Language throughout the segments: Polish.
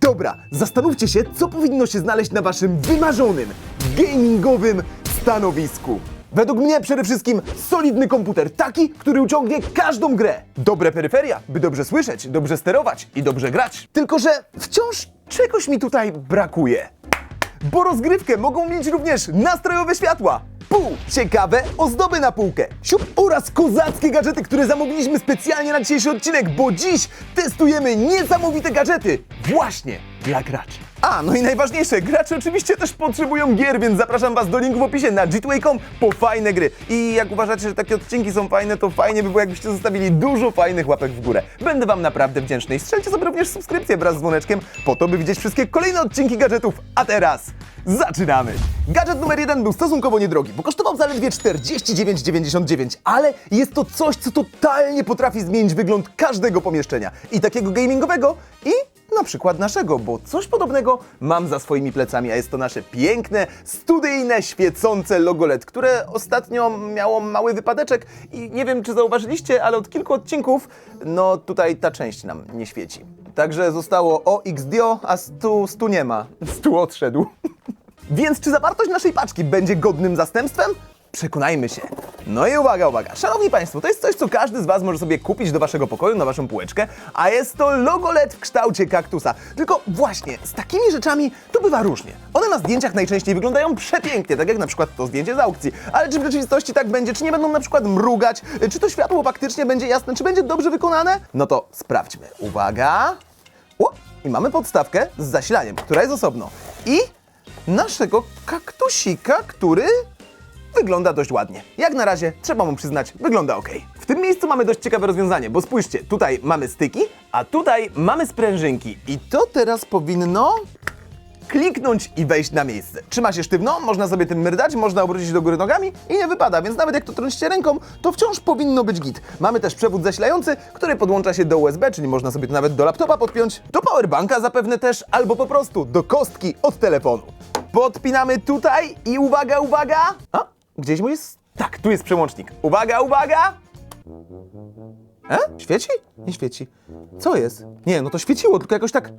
Dobra, zastanówcie się, co powinno się znaleźć na waszym wymarzonym, gamingowym stanowisku. Według mnie przede wszystkim solidny komputer, taki, który uciągnie każdą grę. Dobre peryferia, by dobrze słyszeć, dobrze sterować i dobrze grać. Tylko, że wciąż czegoś mi tutaj brakuje. Bo rozgrywkę mogą mieć również nastrojowe światła. Pół ciekawe ozdoby na półkę. Siup oraz kozackie gadżety, które zamówiliśmy specjalnie na dzisiejszy odcinek, bo dziś testujemy niesamowite gadżety właśnie dla graczy. A, no i najważniejsze, gracze oczywiście też potrzebują gier, więc zapraszam Was do linku w opisie na gtway.com po fajne gry. I jak uważacie, że takie odcinki są fajne, to fajnie by było, jakbyście zostawili dużo fajnych łapek w górę. Będę Wam naprawdę wdzięczny i strzelcie sobie również subskrypcję wraz z dzwoneczkiem, po to, by widzieć wszystkie kolejne odcinki gadżetów. A teraz zaczynamy! Gadżet numer jeden był stosunkowo niedrogi, bo kosztował zaledwie 49,99, ale jest to coś, co totalnie potrafi zmienić wygląd każdego pomieszczenia. I takiego gamingowego, i na przykład naszego, bo coś podobnego mam za swoimi plecami, a jest to nasze piękne, studyjne, świecące logo LED, które ostatnio miało mały wypadeczek i nie wiem, czy zauważyliście, ale od kilku odcinków, no tutaj ta część nam nie świeci. Także zostało OXDIO, a stu, stu nie ma. Stu odszedł. Więc czy zawartość naszej paczki będzie godnym zastępstwem? Przekonajmy się. No i uwaga, uwaga. Szanowni Państwo, to jest coś, co każdy z Was może sobie kupić do Waszego pokoju, na Waszą półeczkę, a jest to logo LED w kształcie kaktusa. Tylko właśnie, z takimi rzeczami to bywa różnie. One na zdjęciach najczęściej wyglądają przepięknie, tak jak na przykład to zdjęcie z aukcji. Ale czy w rzeczywistości tak będzie? Czy nie będą na przykład mrugać? Czy to światło faktycznie będzie jasne? Czy będzie dobrze wykonane? No to sprawdźmy. Uwaga. O, i mamy podstawkę z zasilaniem, która jest osobno. I naszego kaktusika, który wygląda dość ładnie. Jak na razie, trzeba mu przyznać, wygląda ok. W tym miejscu mamy dość ciekawe rozwiązanie, bo spójrzcie, tutaj mamy styki, a tutaj mamy sprężynki. I to teraz powinno kliknąć i wejść na miejsce. Trzyma się sztywno, można sobie tym mrdać, można obrócić do góry nogami i nie wypada, więc nawet jak to trącicie ręką, to wciąż powinno być git. Mamy też przewód zasilający, który podłącza się do USB, czyli można sobie to nawet do laptopa podpiąć, do powerbanka zapewne też, albo po prostu do kostki od telefonu. Podpinamy tutaj i uwaga, uwaga! A, gdzieś mu jest... Tak, tu jest przełącznik. Uwaga, uwaga! E? Świeci? Nie świeci. Co jest? Nie, no to świeciło, tylko jakoś tak...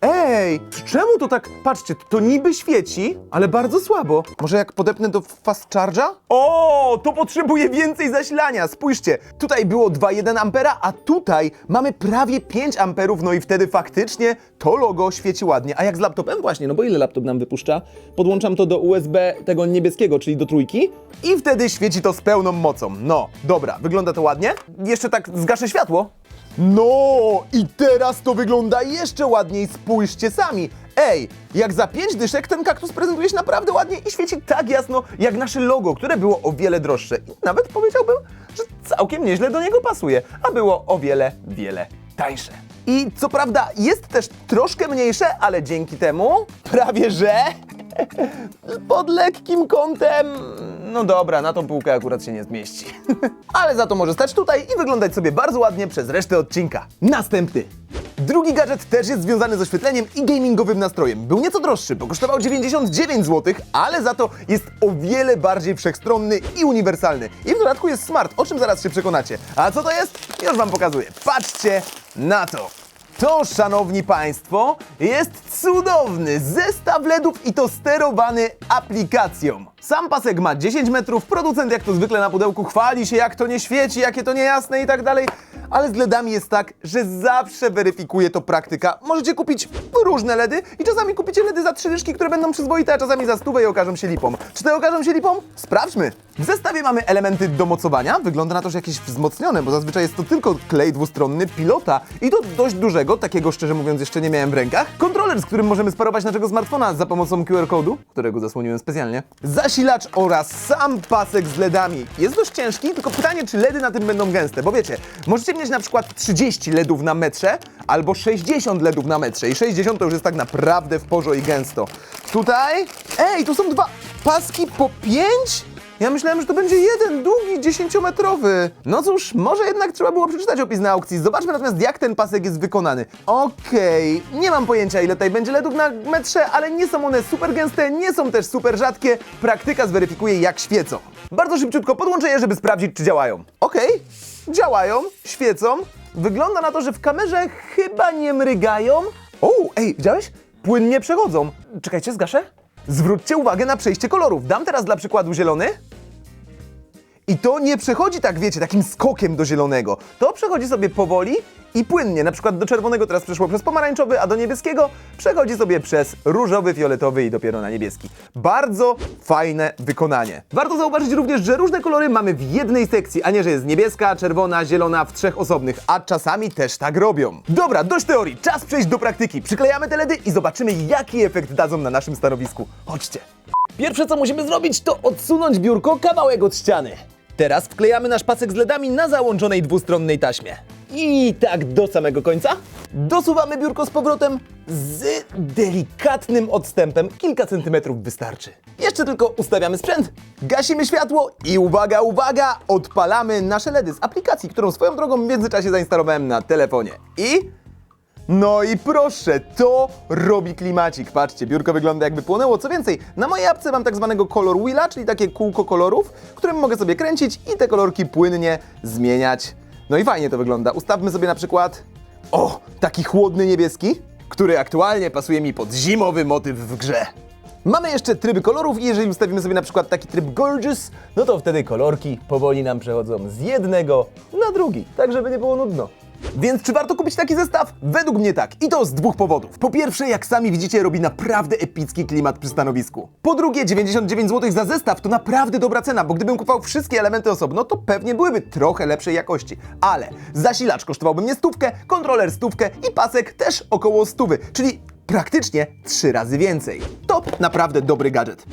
Ej, czemu to tak... Patrzcie, to niby świeci, ale bardzo słabo. Może jak podepnę do fast charge'a? O, to potrzebuje więcej zasilania. Spójrzcie, tutaj było 2,1 ampera, a tutaj mamy prawie 5 amperów, no i wtedy faktycznie to logo świeci ładnie. A jak z laptopem? Właśnie, no bo ile laptop nam wypuszcza? Podłączam to do USB tego niebieskiego, czyli do trójki i wtedy świeci to z pełną mocą. No, dobra, wygląda to ładnie. Jeszcze tak zgaszę światło. No i teraz to wygląda jeszcze ładniej, spójrzcie sami. Ej, jak za pięć dyszek ten kaktus prezentuje się naprawdę ładnie i świeci tak jasno jak nasze logo, które było o wiele droższe. I nawet powiedziałbym, że całkiem nieźle do niego pasuje, a było o wiele, wiele tańsze. I co prawda jest też troszkę mniejsze, ale dzięki temu prawie że pod lekkim kątem. No dobra, na tą półkę akurat się nie zmieści. Ale za to może stać tutaj i wyglądać sobie bardzo ładnie przez resztę odcinka. Następny. Drugi gadżet też jest związany z oświetleniem i gamingowym nastrojem. Był nieco droższy, bo kosztował 99 zł, ale za to jest o wiele bardziej wszechstronny i uniwersalny. I w dodatku jest smart, o czym zaraz się przekonacie. A co to jest? Już Wam pokazuję. Patrzcie na to. To, szanowni państwo, jest cudowny zestaw LEDów i to sterowany aplikacją. Sam pasek ma 10 metrów, producent jak to zwykle na pudełku chwali się, jak to nie świeci, jakie to niejasne i tak dalej. Ale z LEDami jest tak, że zawsze weryfikuje to praktyka. Możecie kupić różne LEDy i czasami kupicie LEDy za trzy dyszki, które będą przyzwoite, a czasami za stówę i okażą się lipą. Czy te okażą się lipą? Sprawdźmy. W zestawie mamy elementy do mocowania. Wygląda na to, że jakieś wzmocnione, bo zazwyczaj jest to tylko klej dwustronny pilota i to dość dużego, takiego szczerze mówiąc jeszcze nie miałem w rękach. Kontroler, z którym możemy sparować naszego smartfona za pomocą QR-kodu, którego zasłoniłem specjalnie. Zasilacz oraz sam pasek z LEDami. Jest dość ciężki, tylko pytanie, czy LEDy na tym będą gęste, bo wiecie, możecie mieć na przykład 30 LEDów na metrze albo 60 LEDów na metrze i 60 to już jest tak naprawdę w porzo i gęsto. Tutaj, ej, tu są dwa paski po 5? Ja myślałem, że to będzie jeden długi, 10-metrowy. No cóż, może jednak trzeba było przeczytać opis na aukcji. Zobaczmy natomiast, jak ten pasek jest wykonany. Okej, nie mam pojęcia, ile tutaj będzie LEDów na metrze, ale nie są one super gęste, nie są też super rzadkie. Praktyka zweryfikuje, jak świecą. Bardzo szybciutko podłączę je, żeby sprawdzić, czy działają. Okej, działają, świecą. Wygląda na to, że w kamerze chyba nie mrygają, O, ej, widziałeś? Płynnie przechodzą. Czekajcie, zgaszę. Zwróćcie uwagę na przejście kolorów. Dam teraz dla przykładu zielony. I to nie przechodzi tak, wiecie, takim skokiem do zielonego. To przechodzi sobie powoli i płynnie. Na przykład do czerwonego teraz przeszło przez pomarańczowy, a do niebieskiego przechodzi sobie przez różowy, fioletowy i dopiero na niebieski. Bardzo fajne wykonanie. Warto zauważyć również, że różne kolory mamy w jednej sekcji, a nie, że jest niebieska, czerwona, zielona w trzech osobnych, a czasami też tak robią. Dobra, dość teorii, czas przejść do praktyki. Przyklejamy te LEDy i zobaczymy, jaki efekt dadzą na naszym stanowisku. Chodźcie. Pierwsze co musimy zrobić to odsunąć biurko kawałek od ściany. Teraz wklejamy nasz pasek z LEDami na załączonej dwustronnej taśmie. I tak do samego końca. Dosuwamy biurko z powrotem z delikatnym odstępem, kilka centymetrów wystarczy. Jeszcze tylko ustawiamy sprzęt, gasimy światło i uwaga, uwaga, odpalamy nasze LEDy z aplikacji, którą swoją drogą w międzyczasie zainstalowałem na telefonie. I no i proszę, to robi klimacik. Patrzcie, biurko wygląda jakby płonęło. Co więcej, na mojej apce mam tak zwanego color wheela, czyli takie kółko kolorów, którym mogę sobie kręcić i te kolorki płynnie zmieniać. No i fajnie to wygląda. Ustawmy sobie na przykład, o, taki chłodny niebieski, który aktualnie pasuje mi pod zimowy motyw w grze. Mamy jeszcze tryby kolorów i jeżeli ustawimy sobie na przykład taki tryb Gorgeous, no to wtedy kolorki powoli nam przechodzą z jednego na drugi, tak żeby nie było nudno. Więc czy warto kupić taki zestaw? Według mnie tak. I to z dwóch powodów. Po pierwsze, jak sami widzicie, robi naprawdę epicki klimat przy stanowisku. Po drugie, 99 zł za zestaw to naprawdę dobra cena, bo gdybym kupował wszystkie elementy osobno, to pewnie byłyby trochę lepszej jakości. Ale zasilacz kosztowałby mnie stówkę, kontroler stówkę i pasek też około stówy, czyli praktycznie trzy razy więcej. To naprawdę dobry gadżet.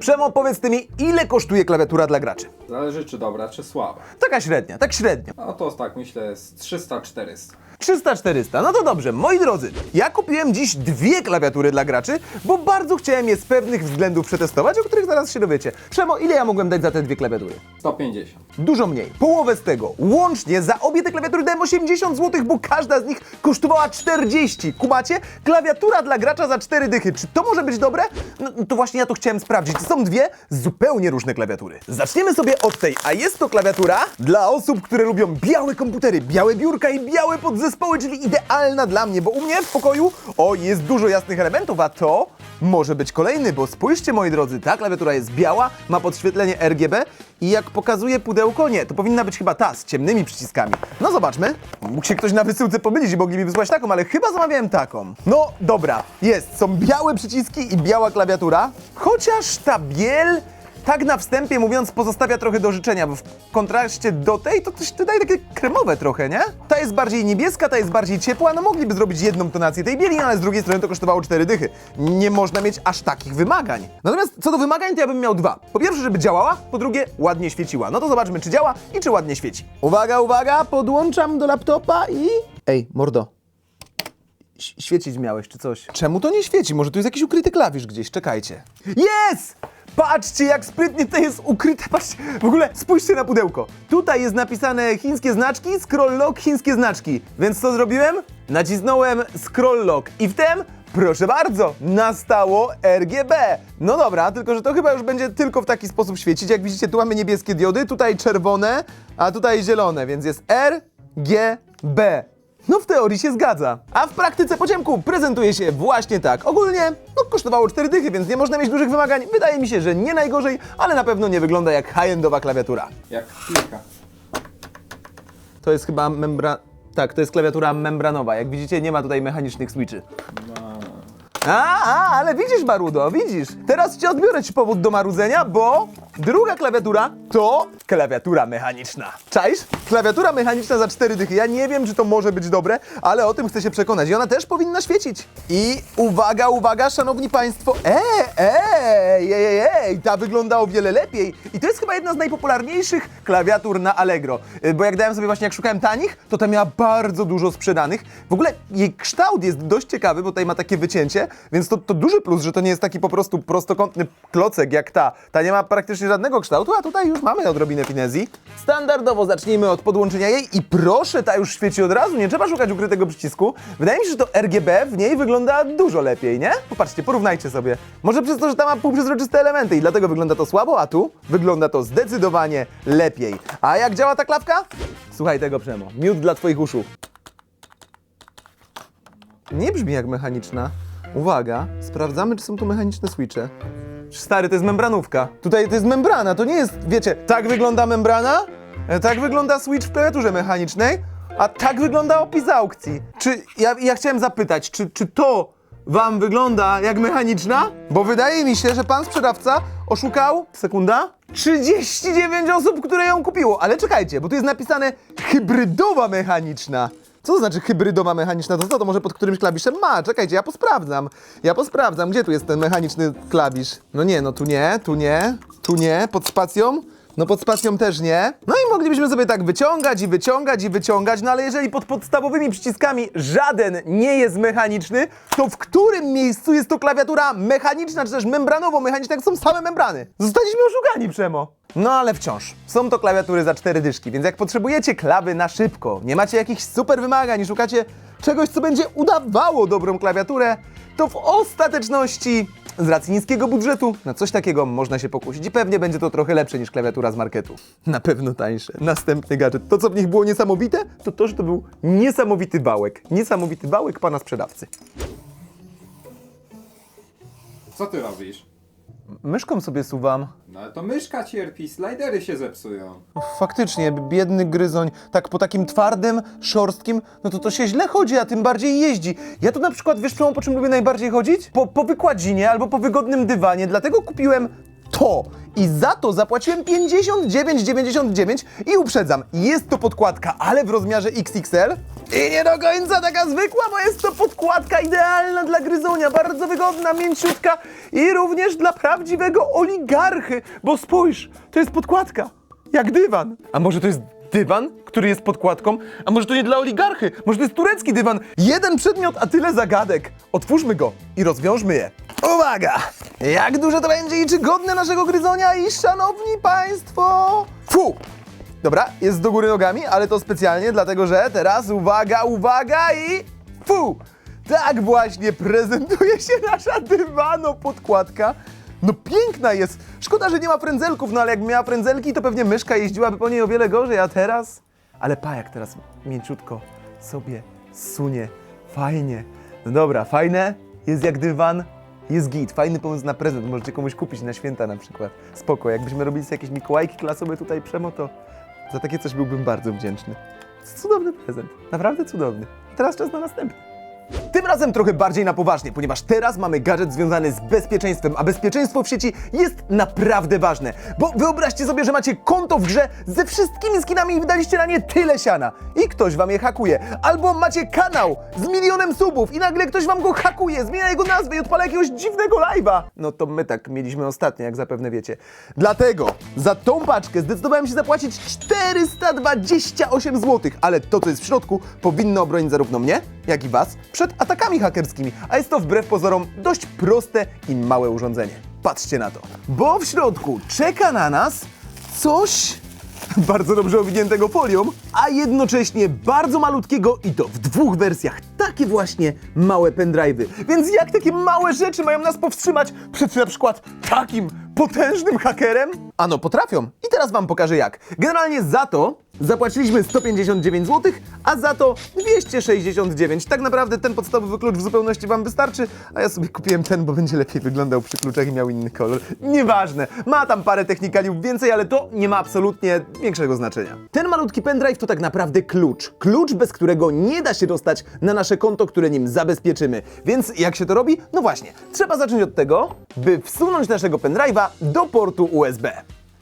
Przemo, powiedz ty mi, ile kosztuje klawiatura dla graczy? Zależy czy dobra, czy słaba. Taka średnia, tak średnio. No to tak myślę z 300-400. 300-400, no to dobrze. Moi drodzy, ja kupiłem dziś dwie klawiatury dla graczy, bo bardzo chciałem je z pewnych względów przetestować, o których zaraz się dowiecie. Przemo, ile ja mogłem dać za te dwie klawiatury? 150. Dużo mniej. Połowę z tego. Łącznie za obie te klawiatury dałem 80 zł, bo każda z nich kosztowała 40. Kumacie? Klawiatura dla gracza za 4 dychy. Czy to może być dobre? No to właśnie ja to chciałem sprawdzić. Są dwie zupełnie różne klawiatury. Zaczniemy sobie od tej, a jest to klawiatura dla osób, które lubią białe komputery, białe biurka i białe podzespoły, czyli idealna dla mnie, bo u mnie w pokoju, o, jest dużo jasnych elementów, a to może być kolejny, bo spójrzcie moi drodzy, ta klawiatura jest biała, ma podświetlenie RGB i jak pokazuje pudełko, nie, to powinna być chyba ta z ciemnymi przyciskami. No zobaczmy. Mógł się ktoś na wysyłce pomylić i mogli mi wysłać taką, ale chyba zamawiałem taką. No dobra, jest, są białe przyciski i biała klawiatura, chociaż ta biel tak na wstępie mówiąc pozostawia trochę do życzenia, bo w kontraście do tej to coś tutaj takie kremowe trochę, nie? Ta jest bardziej niebieska, ta jest bardziej ciepła, no mogliby zrobić jedną tonację tej bieli, no ale z drugiej strony to kosztowało cztery dychy. Nie można mieć aż takich wymagań. Natomiast co do wymagań, to ja bym miał dwa. Po pierwsze, żeby działała, po drugie, ładnie świeciła. No to zobaczmy, czy działa i czy ładnie świeci. Uwaga, uwaga, podłączam do laptopa i... Ej, mordo, świecić miałeś czy coś. Czemu to nie świeci? Może tu jest jakiś ukryty klawisz gdzieś, czekajcie. Jest! Patrzcie, jak sprytnie to jest ukryte. Patrzcie, w ogóle spójrzcie na pudełko. Tutaj jest napisane chińskie znaczki, scroll lock, chińskie znaczki. Więc co zrobiłem? Nacisnąłem scroll lock i wtem, proszę bardzo, nastało RGB. No dobra, tylko że to chyba już będzie tylko w taki sposób świecić. Jak widzicie, tu mamy niebieskie diody, tutaj czerwone, a tutaj zielone, więc jest RGB. No w teorii się zgadza. A w praktyce po ciemku prezentuje się właśnie tak. Ogólnie no, kosztowało 4 dychy, więc nie można mieć dużych wymagań. Wydaje mi się, że nie najgorzej, ale na pewno nie wygląda jak high-endowa klawiatura. Jak kilka. To jest chyba membra... Tak, to jest klawiatura membranowa. Jak widzicie, nie ma tutaj mechanicznych switchy. A, a, ale widzisz, Marudo, widzisz. Teraz cię odbiorę ci powód do marudzenia, bo druga klawiatura to klawiatura mechaniczna. Czaisz? Klawiatura mechaniczna za cztery dychy. Ja nie wiem, czy to może być dobre, ale o tym chcę się przekonać. I ona też powinna świecić. I uwaga, uwaga, szanowni państwo. Ej, ej, ej, ej, ta wygląda o wiele lepiej. I to jest chyba jedna z najpopularniejszych klawiatur na Allegro. Y, Bo jak dałem sobie właśnie, jak szukałem tanich, to ta miała bardzo dużo sprzedanych. W ogóle jej kształt jest dość ciekawy, bo tutaj ma takie wycięcie, więc to, to duży plus, że to nie jest taki po prostu prostokątny klocek jak ta. Ta nie ma praktycznie żadnego kształtu, a tutaj już mamy odrobinę finezji. Standardowo zacznijmy od podłączenia jej i proszę, ta już świeci od razu, nie trzeba szukać ukrytego przycisku. Wydaje mi się, że to RGB w niej wygląda dużo lepiej, nie? Popatrzcie, porównajcie sobie. Może przez to, że ta ma półprzezroczyste elementy i dlatego wygląda to słabo, a tu wygląda to zdecydowanie lepiej. A jak działa ta klapka? Słuchaj tego, Przemo. Miód dla twoich uszu. Nie brzmi jak mechaniczna. Uwaga, sprawdzamy, czy są tu mechaniczne switche. Stary, to jest membranówka. Tutaj to jest membrana, to nie jest, wiecie, tak wygląda membrana, e, tak wygląda switch w klawiaturze mechanicznej, a tak wygląda opis aukcji. Czy, ja, ja chciałem zapytać, czy, czy to wam wygląda jak mechaniczna? Bo wydaje mi się, że pan sprzedawca oszukał, sekunda, 39 osób, które ją kupiło. Ale czekajcie, bo tu jest napisane hybrydowa mechaniczna. Co to znaczy hybrydowa mechaniczna? To co, to może pod którymś klawiszem ma? Czekajcie, ja posprawdzam. Ja posprawdzam, gdzie tu jest ten mechaniczny klawisz. No nie, no tu nie, tu nie, tu nie, pod spacją. No pod spacją też nie. No i moglibyśmy sobie tak wyciągać i wyciągać i wyciągać, no ale jeżeli pod podstawowymi przyciskami żaden nie jest mechaniczny, to w którym miejscu jest to klawiatura mechaniczna, czy też membranowo-mechaniczna, jak są same membrany? Zostaliśmy oszukani, Przemo. No ale wciąż, są to klawiatury za cztery dyszki, więc jak potrzebujecie klawy na szybko, nie macie jakichś super wymagań i szukacie czegoś, co będzie udawało dobrą klawiaturę, to w ostateczności z racji niskiego budżetu na coś takiego można się pokusić i pewnie będzie to trochę lepsze niż klawiatura z marketu. Na pewno tańsze. Następny gadżet. To, co w nich było niesamowite, to to, że to był niesamowity wałek. Niesamowity wałek pana sprzedawcy. Co ty robisz? Myszką sobie suwam. No ale to myszka cierpi, slidery się zepsują. Faktycznie, biedny gryzoń, tak po takim twardym, szorstkim, no to to się źle chodzi, a tym bardziej jeździ. Ja to na przykład, wiesz po czym lubię najbardziej chodzić? Po, po wykładzinie albo po wygodnym dywanie, dlatego kupiłem to. I za to zapłaciłem 59,99 i uprzedzam, jest to podkładka, ale w rozmiarze XXL i nie do końca taka zwykła, bo jest to podkładka idealna dla gryzonia, bardzo wygodna, mięciutka i również dla prawdziwego oligarchy, bo spójrz, to jest podkładka, jak dywan. A może to jest dywan, który jest podkładką? A może to nie dla oligarchy? Może to jest turecki dywan? Jeden przedmiot, a tyle zagadek. Otwórzmy go i rozwiążmy je. Uwaga! Jak duże to będzie i czy godne naszego gryzonia i szanowni państwo... Fu! Dobra, jest do góry nogami, ale to specjalnie, dlatego że teraz uwaga, uwaga i... Fu! Tak właśnie prezentuje się nasza dywano podkładka. No piękna jest. Szkoda, że nie ma frędzelków, no ale jak miała frędzelki, to pewnie myszka jeździłaby po niej o wiele gorzej, a teraz... Ale pa, jak teraz mięciutko sobie sunie. Fajnie. No dobra, fajne, jest jak dywan, jest git. Fajny pomysł na prezent, możecie komuś kupić na święta na przykład. Spoko, jakbyśmy robili sobie jakieś Mikołajki klasowe tutaj przemo, to za takie coś byłbym bardzo wdzięczny. Cudowny prezent, naprawdę cudowny. Teraz czas na następny. Tym razem trochę bardziej na poważnie, ponieważ teraz mamy gadżet związany z bezpieczeństwem, a bezpieczeństwo w sieci jest naprawdę ważne. Bo wyobraźcie sobie, że macie konto w grze ze wszystkimi skinami i wydaliście na nie tyle siana i ktoś wam je hakuje. Albo macie kanał z milionem subów i nagle ktoś wam go hakuje, zmienia jego nazwę i odpala jakiegoś dziwnego live'a. No to my tak mieliśmy ostatnio, jak zapewne wiecie. Dlatego za tą paczkę zdecydowałem się zapłacić 428 zł, ale to, co jest w środku, powinno obronić zarówno mnie, jak i was przed atakami hakerskimi, a jest to wbrew pozorom dość proste i małe urządzenie. Patrzcie na to, bo w środku czeka na nas coś bardzo dobrze owiniętego folią, a jednocześnie bardzo malutkiego i to w dwóch wersjach. Takie właśnie małe pendrive'y. Więc jak takie małe rzeczy mają nas powstrzymać przed na przykład takim potężnym hakerem? Ano, potrafią. I teraz wam pokażę jak. Generalnie za to zapłaciliśmy 159 zł, a za to 269. Tak naprawdę ten podstawowy klucz w zupełności wam wystarczy, a ja sobie kupiłem ten, bo będzie lepiej wyglądał przy kluczach i miał inny kolor. Nieważne, ma tam parę technikaliów więcej, ale to nie ma absolutnie większego znaczenia. Ten malutki pendrive to tak naprawdę klucz. Klucz, bez którego nie da się dostać na nasze konto, które nim zabezpieczymy. Więc jak się to robi? No właśnie, trzeba zacząć od tego, by wsunąć naszego pendrive'a do portu USB.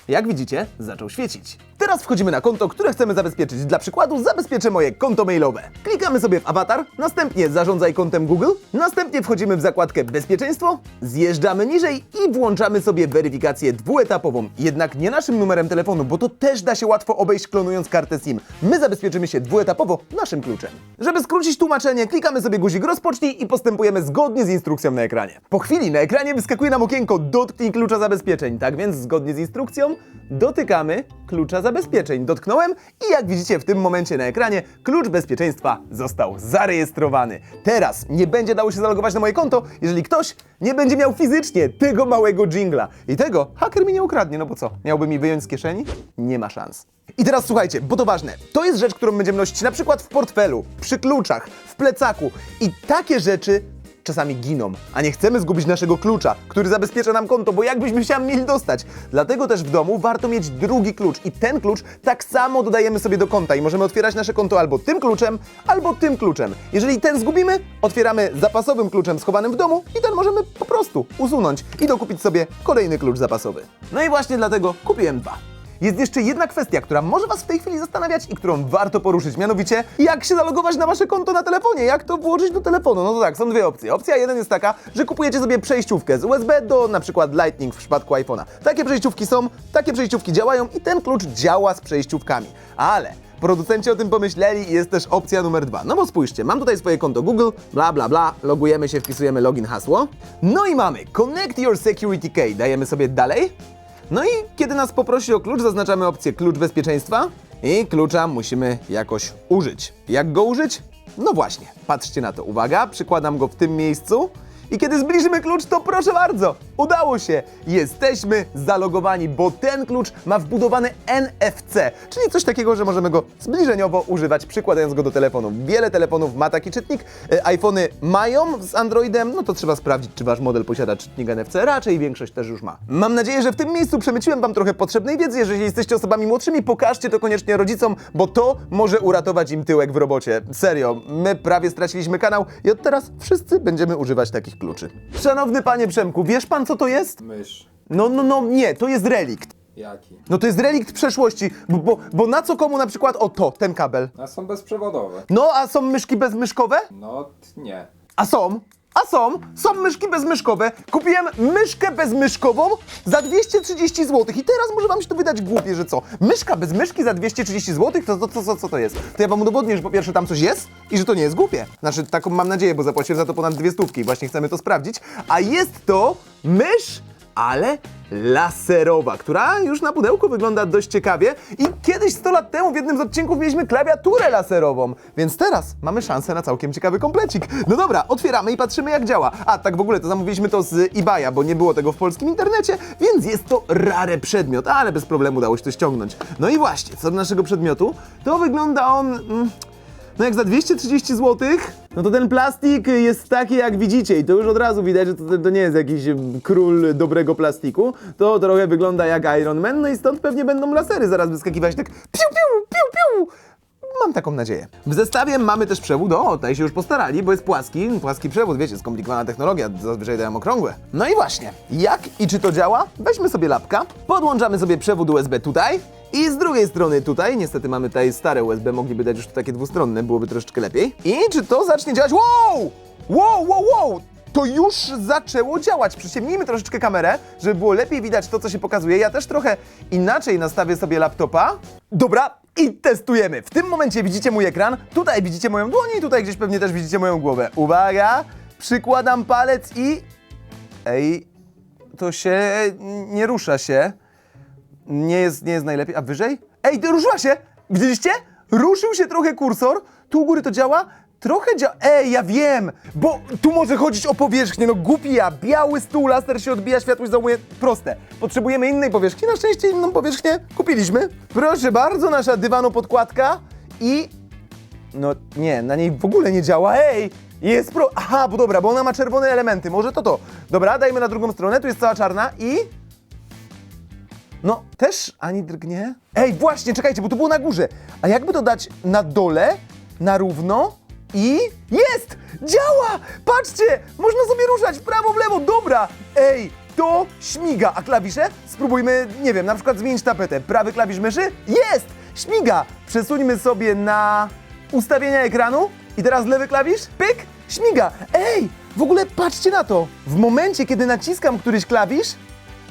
Jak widzicie, zaczął świecić. Teraz wchodzimy na konto, które chcemy zabezpieczyć. Dla przykładu zabezpieczę moje konto mailowe. Klikamy sobie w awatar, następnie zarządzaj kontem Google, następnie wchodzimy w zakładkę bezpieczeństwo, zjeżdżamy niżej i włączamy sobie weryfikację dwuetapową. Jednak nie naszym numerem telefonu, bo to też da się łatwo obejść klonując kartę SIM. My zabezpieczymy się dwuetapowo naszym kluczem. Żeby skrócić tłumaczenie, klikamy sobie guzik rozpocznij i postępujemy zgodnie z instrukcją na ekranie. Po chwili na ekranie wyskakuje nam okienko dotknij klucza zabezpieczeń. Tak więc zgodnie z instrukcją dotykamy klucza zabezpieczeń. Zabezpieczeń. Dotknąłem i jak widzicie w tym momencie na ekranie, klucz bezpieczeństwa został zarejestrowany. Teraz nie będzie dało się zalogować na moje konto, jeżeli ktoś nie będzie miał fizycznie tego małego jingla. I tego haker mi nie ukradnie, no bo co? Miałby mi wyjąć z kieszeni? Nie ma szans. I teraz słuchajcie, bo to ważne. To jest rzecz, którą będziemy nosić na przykład w portfelu, przy kluczach, w plecaku. I takie rzeczy czasami giną, a nie chcemy zgubić naszego klucza, który zabezpiecza nam konto, bo jakbyśmy się mieli dostać. Dlatego też w domu warto mieć drugi klucz i ten klucz tak samo dodajemy sobie do konta i możemy otwierać nasze konto albo tym kluczem, albo tym kluczem. Jeżeli ten zgubimy, otwieramy zapasowym kluczem schowanym w domu i ten możemy po prostu usunąć i dokupić sobie kolejny klucz zapasowy. No i właśnie dlatego kupiłem dwa. Jest jeszcze jedna kwestia, która może Was w tej chwili zastanawiać i którą warto poruszyć, mianowicie jak się zalogować na Wasze konto na telefonie, jak to włożyć do telefonu. No to tak, są dwie opcje. Opcja jeden jest taka, że kupujecie sobie przejściówkę z USB do na przykład Lightning w przypadku iPhone'a. Takie przejściówki są, takie przejściówki działają i ten klucz działa z przejściówkami. Ale Producenci o tym pomyśleli i jest też opcja numer dwa. No bo spójrzcie, mam tutaj swoje konto Google, bla bla bla, logujemy się, wpisujemy login, hasło. No i mamy Connect Your Security Key, dajemy sobie dalej. No i kiedy nas poprosi o klucz, zaznaczamy opcję klucz bezpieczeństwa i klucza musimy jakoś użyć. Jak go użyć? No właśnie, patrzcie na to. Uwaga, przykładam go w tym miejscu i kiedy zbliżymy klucz, to proszę bardzo, udało się. Jesteśmy zalogowani, bo ten klucz ma wbudowany NFC, czyli coś takiego, że możemy go zbliżeniowo używać, przykładając go do telefonu. Wiele telefonów ma taki czytnik, e, iPhony mają z Androidem, no to trzeba sprawdzić, czy wasz model posiada czytnik NFC, raczej większość też już ma. Mam nadzieję, że w tym miejscu przemyciłem wam trochę potrzebnej wiedzy. Jeżeli jesteście osobami młodszymi, pokażcie to koniecznie rodzicom, bo to może uratować im tyłek w robocie. Serio, my prawie straciliśmy kanał i od teraz wszyscy będziemy używać takich kluczy. Szanowny panie Przemku, wiesz pan co to jest? Mysz. No, no, no, nie, to jest relikt. Jaki? No to jest relikt przeszłości, bo, bo, bo na co komu na przykład, o to, ten kabel. A są bezprzewodowe. No, a są myszki bezmyszkowe? No t- nie. A są? A są? Są myszki bezmyszkowe. Kupiłem myszkę bezmyszkową za 230 zł. I teraz może wam się to wydać głupie, że co? Myszka bez myszki za 230 zł? To, to, to, to co to jest? To ja wam udowodnię, że po pierwsze tam coś jest i że to nie jest głupie. Znaczy, taką mam nadzieję, bo zapłaciłem za to ponad dwie stówki. Właśnie chcemy to sprawdzić. A jest to mysz ale laserowa, która już na pudełku wygląda dość ciekawie i kiedyś 100 lat temu w jednym z odcinków mieliśmy klawiaturę laserową, więc teraz mamy szansę na całkiem ciekawy komplecik. No dobra, otwieramy i patrzymy jak działa. A tak w ogóle to zamówiliśmy to z eBaya, bo nie było tego w polskim internecie, więc jest to rare przedmiot, ale bez problemu udało się to ściągnąć. No i właśnie, co do naszego przedmiotu, to wygląda on... Mm, no jak za 230 zł, no to ten plastik jest taki jak widzicie i to już od razu widać, że to, to nie jest jakiś król dobrego plastiku. To trochę wygląda jak Iron Man, no i stąd pewnie będą lasery zaraz wyskakiwać tak piu piu piu piu. Mam taką nadzieję. W zestawie mamy też przewód, o, tutaj się już postarali, bo jest płaski, płaski przewód, wiecie, skomplikowana technologia, zazwyczaj dają okrągłe. No i właśnie, jak i czy to działa? Weźmy sobie lapka, podłączamy sobie przewód USB tutaj i z drugiej strony tutaj, niestety mamy tutaj stare USB, mogliby dać już takie dwustronne, byłoby troszeczkę lepiej. I czy to zacznie działać? Wow! Wow, wow, wow! To już zaczęło działać. Przyciemnijmy troszeczkę kamerę, żeby było lepiej widać to, co się pokazuje. Ja też trochę inaczej nastawię sobie laptopa. Dobra, i testujemy. W tym momencie widzicie mój ekran, tutaj widzicie moją dłoń i tutaj gdzieś pewnie też widzicie moją głowę. Uwaga, przykładam palec i... Ej, to się nie rusza się. Nie jest, nie jest najlepiej. A wyżej? Ej, ruszyła się! Widzieliście? Ruszył się trochę kursor. Tu u góry to działa. Trochę działa. Ej, ja wiem! Bo tu może chodzić o powierzchnię. No głupi ja. Biały stół, laser się odbija, światłość załamuje. Proste. Potrzebujemy innej powierzchni. Na szczęście inną powierzchnię kupiliśmy. Proszę bardzo, nasza dywanu podkładka. I no nie, na niej w ogóle nie działa. Ej! Jest pro... Aha, bo dobra, bo ona ma czerwone elementy. Może to to. Dobra, dajmy na drugą stronę. Tu jest cała czarna i... No, też ani drgnie. Ej, właśnie, czekajcie, bo to było na górze. A jakby to dać na dole, na równo i... Jest! Działa! Patrzcie! Można sobie ruszać w prawo, w lewo. Dobra! Ej, to śmiga. A klawisze? Spróbujmy, nie wiem, na przykład zmienić tapetę. Prawy klawisz myszy? Jest! Śmiga! Przesuńmy sobie na ustawienia ekranu i teraz lewy klawisz? Pyk! Śmiga! Ej! W ogóle patrzcie na to! W momencie, kiedy naciskam któryś klawisz,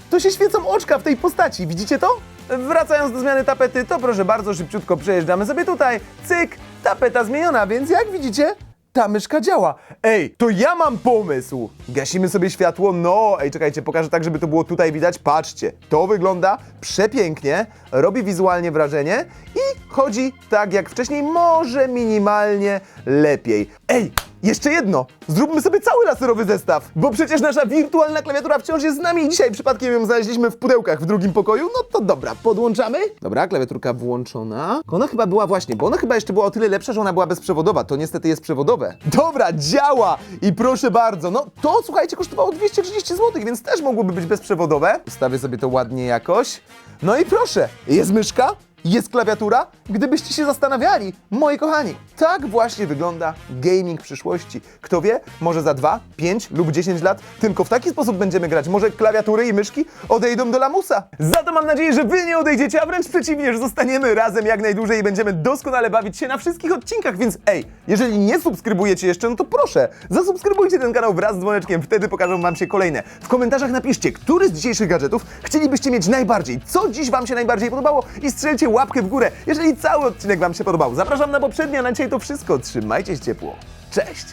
to się świecą oczka w tej postaci. Widzicie to? Wracając do zmiany tapety, to proszę bardzo, szybciutko przejeżdżamy sobie tutaj. Cyk, tapeta zmieniona, więc jak widzicie, ta myszka działa. Ej, to ja mam pomysł. Gasimy sobie światło. No, ej, czekajcie, pokażę tak, żeby to było tutaj widać. Patrzcie, to wygląda przepięknie, robi wizualnie wrażenie i chodzi tak jak wcześniej, może minimalnie lepiej. Ej, jeszcze jedno! Zróbmy sobie cały laserowy zestaw, bo przecież nasza wirtualna klawiatura wciąż jest z nami i dzisiaj przypadkiem ją znaleźliśmy w pudełkach w drugim pokoju. No to dobra, podłączamy. Dobra, klawiaturka włączona. Ona chyba była właśnie, bo ona chyba jeszcze była o tyle lepsza, że ona była bezprzewodowa. To niestety jest przewodowe. Dobra, działa! I proszę bardzo, no to słuchajcie, kosztowało 230 zł, więc też mogłoby być bezprzewodowe. Ustawię sobie to ładnie jakoś. No i proszę, jest myszka, jest klawiatura? Gdybyście się zastanawiali, moi kochani, tak właśnie wygląda gaming przyszłości. Kto wie, może za 2, 5 lub 10 lat tylko w taki sposób będziemy grać. Może klawiatury i myszki odejdą do lamusa. Za to mam nadzieję, że wy nie odejdziecie, a wręcz przeciwnie, że zostaniemy razem jak najdłużej i będziemy doskonale bawić się na wszystkich odcinkach, więc ej, jeżeli nie subskrybujecie jeszcze, no to proszę, zasubskrybujcie ten kanał wraz z dzwoneczkiem, wtedy pokażą wam się kolejne. W komentarzach napiszcie, który z dzisiejszych gadżetów chcielibyście mieć najbardziej, co dziś wam się najbardziej podobało i strzelcie łapkę w górę, jeżeli cały odcinek wam się podobał. Zapraszam na poprzedni, a na dzisiaj to wszystko. Trzymajcie się ciepło. Cześć!